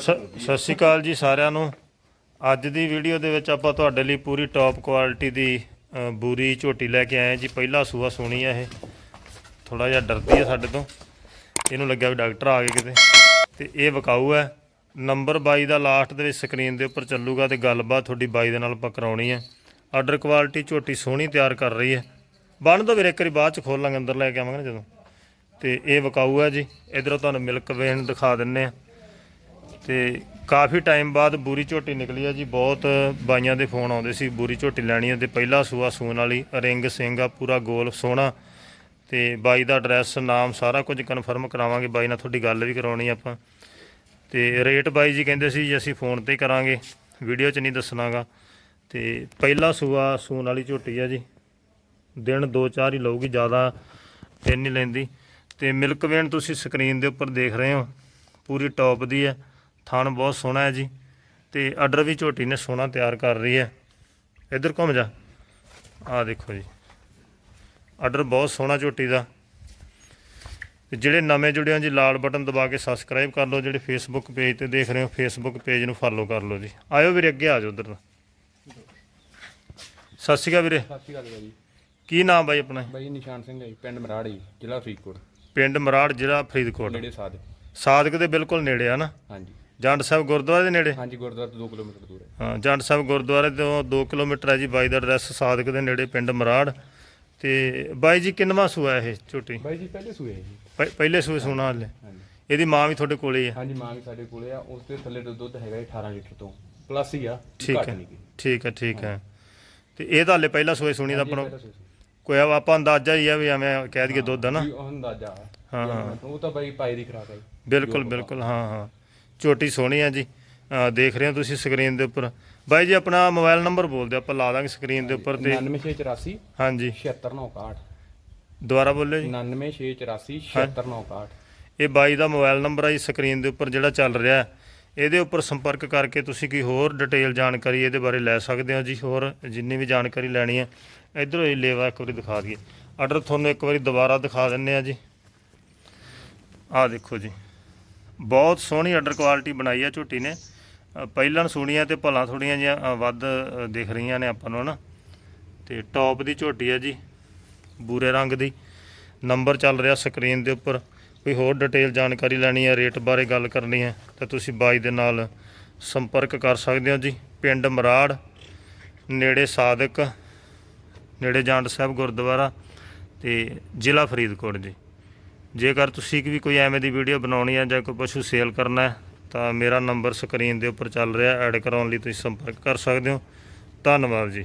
ਸ- ਸਤਿ ਸ਼੍ਰੀ ਅਕਾਲ ਜੀ ਸਾਰਿਆਂ ਨੂੰ। ਅੱਜ ਦੀ ਵੀਡੀਓ ਦੇ ਵਿੱਚ ਆਪਾਂ ਤੁਹਾਡੇ ਲਈ ਪੂਰੀ ਟੌਪ ਕੁਆਲਿਟੀ ਦੀ ਅ, ਬੂਰੀ ਝੋਟੀ ਲੈ ਕੇ ਆਏ ਹਾਂ ਜੀ। ਪਹਿਲਾ ਸੂਆ ਸੋਣੀ ਆ ਇਹ। ਥੋੜਾ ਜਿਹਾ ਡਰਦੀ ਹੈ ਸਾਡੇ ਤੋਂ। ਇਹਨੂੰ ਲੱਗਿਆ ਵੀ ਡਾਕਟਰ ਆ ਗਏ ਕਿਤੇ। ਤੇ ਇਹ ਵਿਕਾਊ ਹੈ ਨੰਬਰ 22 ਦਾ ਲਾਸਟ ਦੇ ਵਿੱਚ ਸਕਰੀਨ ਦੇ ਉੱਪਰ ਚੱਲੂਗਾ ਤੇ ਗੱਲਬਾਤ ਤੁਹਾਡੀ ਬਾਈ ਦੇ ਨਾਲ ਆਪਾਂ ਕਰਾਉਣੀ ਹੈ ਆਰਡਰ ਕੁਆਲਿਟੀ ਝੋਟੀ ਸੋਹਣੀ ਤਿਆਰ ਕਰ ਰਹੀ ਹੈ ਬਣ ਦੋ ਵੀਰੇ ਇੱਕ ਵਾਰੀ ਬਾਅਦ ਚ ਖੋਲ ਲਾਂਗੇ ਅੰਦਰ ਲੈ ਕੇ ਆਵਾਂਗੇ ਨਾ ਜਦੋਂ। ਤੇ ਇਹ ਵਿਕਾਊ ਹੈ ਜੀ। ਇਧਰੋਂ ਤੁਹਾਨੂੰ ਮਿਲਕ ਵੇਨ ਦਿਖਾ ਦਿੰਨੇ ਆ। ਤੇ ਕਾਫੀ ਟਾਈਮ ਬਾਅਦ ਬੂਰੀ ਝੋਟੀ ਨਿਕਲੀ ਆ ਜੀ, ਬਹੁਤ ਬਾਈਆਂ ਦੇ ਫੋਨ ਆਉਂਦੇ ਸੀ, ਬੂਰੀ ਝੋਟੀ ਲੈਣੀ ਆ ਤੇ ਪਹਿਲਾ ਸੂਆ ਸੂਣ ਵਾਲੀ, ਰਿੰਗ ਸਿੰਘ ਆ, ਪੂਰਾ ਗੋਲ ਸੋਹਣਾ। ਤੇ ਬਾਈ ਦਾ ਐਡਰੈਸ ਨਾਮ ਸਾਰਾ ਕੁਝ ਕਨਫਰਮ ਕਰਾਵਾਂਗੇ, ਬਾਈ ਨਾਲ ਤੁਹਾਡੀ ਗੱਲ ਵੀ ਕਰਾਉਣੀ ਆਪਾਂ। ਤੇ ਰੇਟ ਬਾਈ ਜੀ ਕਹਿੰਦੇ ਸੀ ਜੀ, ਅਸੀਂ ਫੋਨ ਤੇ ਕਰਾਂਗੇ ਵੀਡੀਓ 'ਚ ਨਹੀਂ ਦੱਸਣਾਗਾ। ਤੇ ਪਹਿਲਾ ਸੂਆ ਸੂਣ ਵਾਲੀ ਝੋਟੀ ਆ ਜੀ, ਦਿਨ 2-4 ਹੀ ਲਊਗੀ, ਜ਼ਿਆਦਾ ਦਿਨ ਨਹੀਂ ਲੈਂਦੀ। ਤੇ ਮਿਲਕ ਵੇਨ ਤੁਸੀਂ ਸਕਰੀਨ ਦੇ ਉੱਪਰ ਦੇਖ ਰਹੇ ਹੋ, ਪੂਰੀ ਟੌਪ ਦੀ ਹੈ ਥਣ ਬਹੁਤ ਸੋਹਣਾ ਹੈ ਜੀ ਤੇ ਆਰਡਰ ਵੀ ਝੋਟੀ ਨੇ ਸੋਹਣਾ ਤਿਆਰ ਕਰ ਰਹੀ ਹੈ। ਇੱਧਰ ਘੁੰਮ ਜਾ। ਆਹ ਦੇਖੋ ਜੀ। ਆਰਡਰ ਬਹੁਤ ਸੋਹਣਾ ਝੋਟੀ ਦਾ। ਤੇ ਜਿਹੜੇ ਨਵੇਂ ਜੁੜੇ ਹੋ ਜੀ ਲਾਲ ਬਟਨ ਦਬਾ ਕੇ ਸਬਸਕ੍ਰਾਈਬ ਕਰ ਲਓ। ਜਿਹੜੇ ਫੇਸਬੁੱਕ ਪੇਜ ਤੇ ਦੇਖ ਰਹੇ ਹੋ ਫੇਸਬੁੱਕ ਪੇਜ ਨੂੰ ਫਾਲੋ ਕਰ ਲਓ ਜੀ। ਆਇਓ ਵੀਰੇ ਅੱਗੇ ਆ ਜਾਓ ਉਧਰ ਸਤਿ ਸ਼੍ਰੀ ਅਕਾਲ ਵੀਰੇ। ਸਤਿ ਸ਼੍ਰੀ ਅਕਾਲ ਬਾਈ ਕੀ ਨਾਮ ਬਾਈ ਆਪਣਾ? ਬਾਈ ਨਿਸ਼ਾਨ ਸਿੰਘ ਹੈ ਜੀ, ਪਿੰਡ ਮਰਾੜ ਜੀ ਜ਼ਿਲ੍ਹਾ ਫਰੀਦਕੋਟ। ਪਿੰਡ ਮਰਾੜ ਜ਼ਿਲ੍ਹਾ ਫਰੀਦਕੋਟ। ਨੇੜੇ ਸਾਦ ਸਾਦਕ ਦੇ ਬਿਲਕੁਲ ਨੇੜੇ ਆ ਨਾ? ਹਾਂਜੀ। ਜੰਡ ਸਾਹਿਬ ਗੁਰਦੁਆਰੇ ਦੇ ਨੇੜੇ? ਹਾਂਜੀ ਗੁਰਦੁਆਰਾ ਤੋਂ 2 ਕਿਲੋਮੀਟਰ ਦੂਰ ਹੈ। ਹਾਂ ਜੰਡ ਸਾਹਿਬ ਗੁਰਦੁਆਰੇ ਤੋਂ 2 ਕਿਲੋਮੀਟਰ ਹੈ ਜੀ ਬਾਈ ਦਾ ਐਡਰੈਸ ਸਾਦਕ ਦੇ ਨੇੜੇ ਪਿੰਡ ਮਰਾੜ। ਤੇ ਬਾਈ ਜੀ ਕਿੰਨਵਾਂ ਸੂਆ ਇਹ ਝੋਟੀ? ਬਾਈ ਜੀ ਪਹਿਲੇ ਸੂਏ ਹੈ ਜੀ। ਪਹਿ- ਪਹਿਲੇ ਸੂਏ ਸੂਣਾ ਹਲੇ। ਹਾਂਜੀ। ਇਹਦੀ ਮਾਂ ਵੀ ਤੁਹਾਡੇ ਕੋਲੇ ਹੀ ਹਾਂਜੀ ਮਾਂ ਵੀ ਸਾਡੇ ਕੋਲੇ ਆ। ਉਸ ਦੇ ਥੱਲੇ ਦਾ ਦੁੱਧ ਹੈਗਾ ਜੀ 18 ਲੀਟਰ ਤੋਂ। ਪਲੱਸ ਹੀ ਆ ਠੀਕ ਹੈ। ਠੀਕ ਹੈ ਠੀਕ ਹੈ। ਤੇ ਇਹ ਤਾਂ ਹਲੇ ਪਹਿਲਾ ਸੂਏ ਸੁਣੀ ਦਾ ਆਪਣਾ। ਕੋਈ ਆਪਾਂ ਅੰਦਾਜ਼ਾ ਹੀ ਆ ਵੀ ਐਵੇਂ ਕਹਿ ਦਈਏ ਦੁੱਧ ਹੈ ਨਾ। ਅੰਦਾਜ਼ਾ। ਹਾਂ, ਹਾਂ। ਉਹ ਤਾਂ ਬਾਈ ਪਾਈ ਦੀ ਖਰਾਕ ਹੈ ਜੀ। ਬਿਲਕੁਲ ਬਿਲਕੁਲ ਹਾਂ ਹਾਂ। ਝੋਟੀ ਸੋਹਣੀ ਆ ਜੀ। ਅਹ ਦੇਖ ਰਹੇ ਹੋ ਤੁਸੀਂ ਸਕਰੀਨ ਦੇ ਉੱਪਰ। ਬਾਈ ਜੀ ਆਪਣਾ ਮੋਬਾਈਲ ਨੰਬਰ ਬੋਲ ਦਿਓ ਆਪਾਂ ਲਾ ਦਾਂਗੇ ਸਕਰੀਨ ਦੇ ਉੱਪਰ ਤੇ। 99684 ਹਾਂਜੀ। 76961 ਦੁਬਾਰਾ ਬੋਲਿਓ ਜੀ। 99684 76961 ਇਹ ਬਾਈ ਦਾ ਮੋਬਾਈਲ ਨੰਬਰ ਆ ਜੀ ਸਕਰੀਨ ਦੇ ਉੱਪਰ ਜਿਹੜਾ ਚੱਲ ਰਿਹਾ। ਹੈ। ਇਹਦੇ ਉੱਪਰ ਸੰਪਰਕ ਕਰਕੇ ਤੁਸੀਂ ਕੋਈ ਹੋਰ ਡਿਟੇਲ ਜਾਣਕਾਰੀ ਇਹਦੇ ਬਾਰੇ ਲੈ ਸਕਦੇ ਹੋ ਜੀ। ਹੋਰ ਜਿੰਨੀ ਵੀ ਜਾਣਕਾਰੀ ਲੈਣੀ ਹੈ ਇਧਰੋਂ ਇਹ ਲੇਵਾ ਇੱਕ ਵਾਰੀ ਦਿਖਾ ਦਈਏ। ਆਰਡਰ ਤੁਹਾਨੂੰ ਇੱਕ ਵਾਰੀ ਦੁਬਾਰਾ ਦਿਖਾ ਦਿੰਨੇ ਆ ਜੀ। ਆਹ ਦੇਖੋ ਜੀ। ਬਹੁਤ ਸੋਹਣੀ ਆਰਡਰ ਕੁਆਲਿਟੀ ਬਣਾਈ ਹੈ ਝੋਟੀ ਨੇ। ਪਹਿਲਾਂ ਸੁਣੀਆਂ ਤੇ ਭਲਾਂ ਥੋੜੀਆਂ ਜਿਹੀਆਂ ਵੱਧ ਦਿਖ ਰਹੀਆਂ ਨੇ ਆਪਾਂ ਨੂੰ ਹਨਾ। ਤੇ ਟੌਪ ਦੀ ਝੋਟੀ ਹੈ ਜੀ, ਬੂਰੇ ਰੰਗ ਦੀ। ਨੰਬਰ ਚੱਲ ਰਿਹਾ ਸਕਰੀਨ ਦੇ ਉੱਪਰ। ਕੋਈ ਹੋਰ ਡਿਟੇਲ ਜਾਣਕਾਰੀ ਲੈਣੀ ਹੈ ਰੇਟ ਬਾਰੇ ਗੱਲ ਕਰਨੀ ਹੈ ਤਾਂ ਤੁਸੀਂ ਬਾਈ ਦੇ ਨਾਲ ਸੰਪਰਕ ਕਰ ਸਕਦੇ ਹੋ ਜੀ। ਪਿੰਡ ਮਰਾੜ, ਨੇੜੇ ਸਾਦਕ, ਨੇੜੇ ਜਾਂਡ ਸਾਹਿਬ ਗੁਰਦੁਆਰਾ ਤੇ ਜ਼ਿਲ੍ਹਾ ਫਰੀਦਕੋਟ ਜੀ। ਜੇਕਰ ਤੁਸੀਂ ਵੀ ਕੋਈ ਐਵੇਂ ਦੀ ਵੀਡੀਓ ਬਣਾਉਣੀ ਹੈ ਜਾਂ ਕੋਈ ਪਸ਼ੂ ਸੇਲ ਕਰਨਾ ਹੈ, ਤਾਂ ਮੇਰਾ ਨੰਬਰ ਸਕਰੀਨ ਦੇ ਉੱਪਰ ਚੱਲ ਰਿਹਾ, ਐਡ ਕਰਾਉਣ ਲਈ ਤੁਸੀਂ ਸੰਪਰਕ ਕਰ ਸਕਦੇ ਹੋ। ਧੰਨਵਾਦ ਜੀ।